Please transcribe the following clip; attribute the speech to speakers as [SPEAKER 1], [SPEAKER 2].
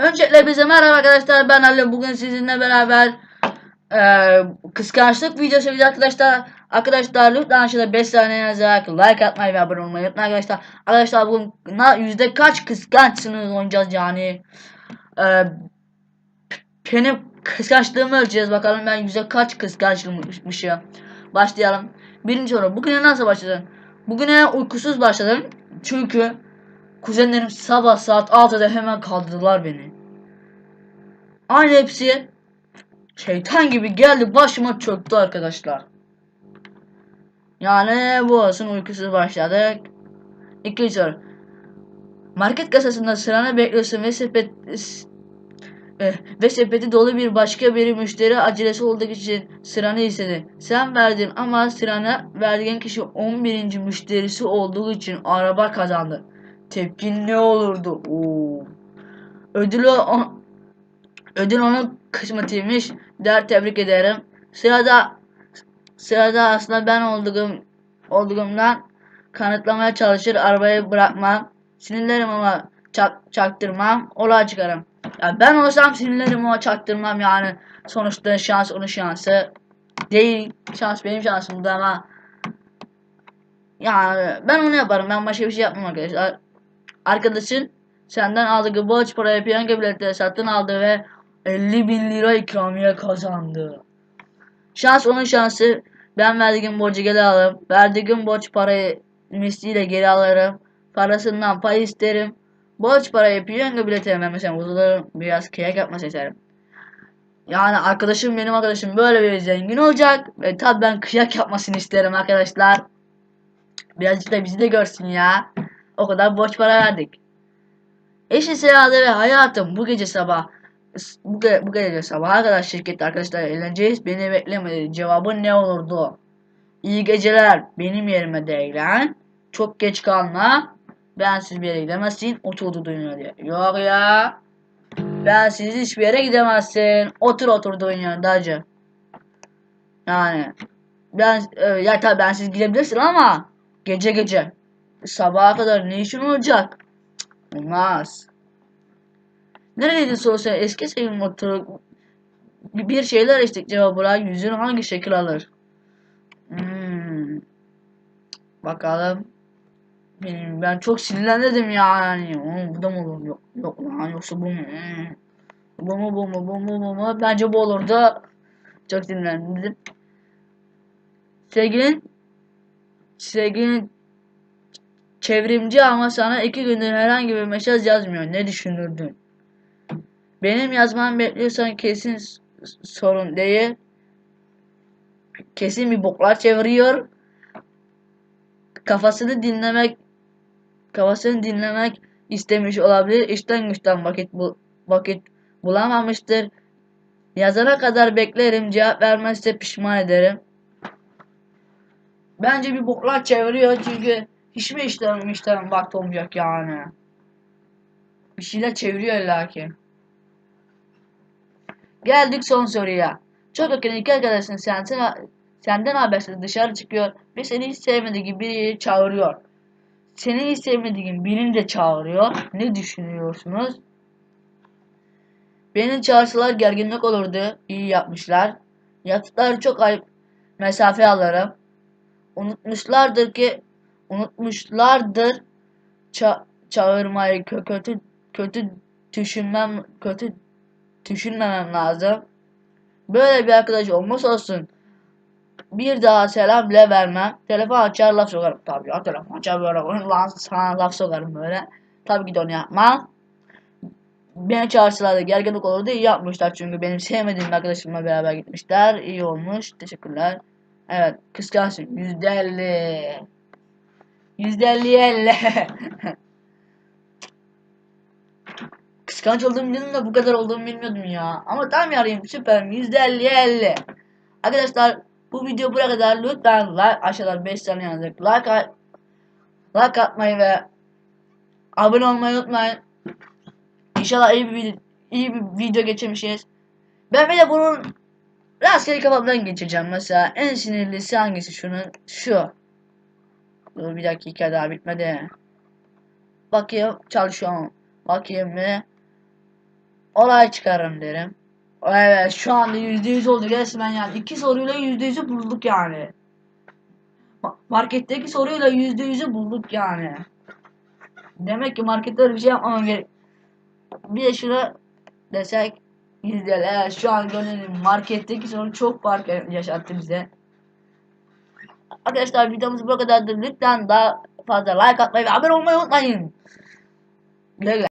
[SPEAKER 1] Öncelikle bize merhaba arkadaşlar ben Ali bugün sizinle beraber eee kıskançlık videosu çekeceğiz arkadaşlar. Arkadaşlar lütfen aşağıda 5 saniye yazarak like atmayı ve abone olmayı unutmayın arkadaşlar. Arkadaşlar bugün na- yüzde kaç kıskançsınız oynayacağız yani. Eee benim kıskançlığımı ölçeceğiz bakalım ben yüzde kaç kıskançmışım. Başlayalım. Birinci soru bugüne nasıl başladın? Bugüne uykusuz başladım çünkü Kuzenlerim sabah saat 6'da hemen kaldırdılar beni. Aynı hepsi şeytan gibi geldi başıma çöktü arkadaşlar. Yani bu olsun uykusuz başladık. İkinci soru. Market kasasında sıranı bekliyorsun ve sepet eh, ve sepeti dolu bir başka bir müşteri acelesi olduğu için sıranı istedi. Sen verdin ama sırana verdiğin kişi 11. müşterisi olduğu için araba kazandı. Tepkin ne olurdu? Oo. Ödülü o, ödül onun kısmetiymiş. Der tebrik ederim. Sırada sırada aslında ben olduğum olduğumdan kanıtlamaya çalışır arabayı bırakmam. Sinirlerim ama çak, çaktırmam. Olay çıkarım. Ya ben olsam sinirlerim ama çaktırmam yani. Sonuçta şans onun şansı. Değil. Şans benim şansımdı ama yani ben onu yaparım. Ben başka bir şey yapmam arkadaşlar. Arkadaşın senden aldığı borç parayı piyango biletleri satın aldı ve 50 bin lira ikramiye kazandı. Şans onun şansı. Ben verdiğim borcu geri alırım. Verdiğim borç parayı misliyle geri alırım. Parasından pay isterim. Borç parayı piyango biletlerine mesela bozulurum. Biraz kıyak yapması isterim. Yani arkadaşım benim arkadaşım böyle bir zengin olacak. Ve tabi ben kıyak yapmasını isterim arkadaşlar. Birazcık da bizi de görsün ya. O kadar borç para verdik. Eşi Seyade ve hayatım bu gece sabah bu, ge bu gece sabaha kadar şirkette arkadaşlar eğleneceğiz. Beni beklemedi. Cevabı ne olurdu? İyi geceler. Benim yerime değilen. Çok geç kalma. Bensiz bir yere gidemezsin. Oturdu dünya diye. Yok ya. Bensiz hiçbir yere gidemezsin. Otur oturduğun yerde hacı. Yani ben e, ya tabii bensiz gidebilirsin ama gece gece sabaha kadar ne işin olacak? Cık, Olmaz. Neredeydi sorusu? Eski sevim motoru bir şeyler içtik cevabı yüzün hangi şekil alır? Hmm. Bakalım. Benim, ben çok sinirlendim yani. Oğlum bu da mı olur? Yok, yok lan yoksa bu mu? Hmm. Bu mu bu mu bu mu bu mu? Bence bu olurdu. Çok sinirlendim. Sevgilin sevgilin çevrimci ama sana iki gündür herhangi bir mesaj yazmıyor. Ne düşünürdün? Benim yazmamı bekliyorsan kesin sorun değil. Kesin bir boklar çeviriyor. Kafasını dinlemek kafasını dinlemek istemiş olabilir. İşten güçten vakit bul vakit bulamamıştır. Yazana kadar beklerim. Cevap vermezse pişman ederim. Bence bir boklar çeviriyor çünkü hiçbir işlerim işlerim vakti olmayacak yani. Bir şeyler çeviriyor illa ki. Geldik son soruya. Çok yakın iki arkadaşın senden, senden habersiz dışarı çıkıyor ve seni hiç sevmediği biri çağırıyor. Seni hiç sevmediğin birini de çağırıyor. Ne düşünüyorsunuz? Beni çağırsalar gerginlik olurdu. İyi yapmışlar. Yaptıkları çok ayıp. Mesafe alırım. Unutmuşlardır ki unutmuşlardır ça çağırmayı kö kötü kötü düşünmem kötü düşünmemem lazım. Böyle bir arkadaş olmaz olsun. Bir daha selam bile vermem. Telefon açar laf sokarım. Tabii ya telefon açar böyle lan sana laf sokarım böyle. Tabii ki de onu yapmam. Beni çağırsalar da gerginlik olurdu. İyi yapmışlar çünkü benim sevmediğim arkadaşımla beraber gitmişler. İyi olmuş. Teşekkürler. Evet. Kıskançlık. Yüzde elli. Yüzde elli elli. Kıskanç olduğumu biliyordum da bu kadar olduğumu bilmiyordum ya. Ama tam yarayım süperim. Yüzde elli elli. Arkadaşlar bu video buraya kadar lütfen like aşağıdan 5 tane yazacak. Like, like atmayı ve abone olmayı unutmayın. İnşallah iyi bir video, iyi bir video geçirmişiz. Ben bir de bunun rastgele kafamdan geçireceğim. Mesela en sinirlisi hangisi şunun? Şu. Dur bir dakika daha bitmedi. Bakayım çalışıyor mu? Bakayım mı? olay çıkarın derim. Evet şu anda %100 oldu resmen yani. iki soruyla %100'ü bulduk yani. Ma- Marketteki soruyla %100'ü bulduk yani. Demek ki markette bir şey yapmamam gerek. Bir de şuna desek. Evet şu an görelim. Marketteki soru çok fark yaşattı bize. Arkadaşlar videomuz bu kadardır. Lütfen daha fazla like atmayı ve abone olmayı unutmayın. Güle güle.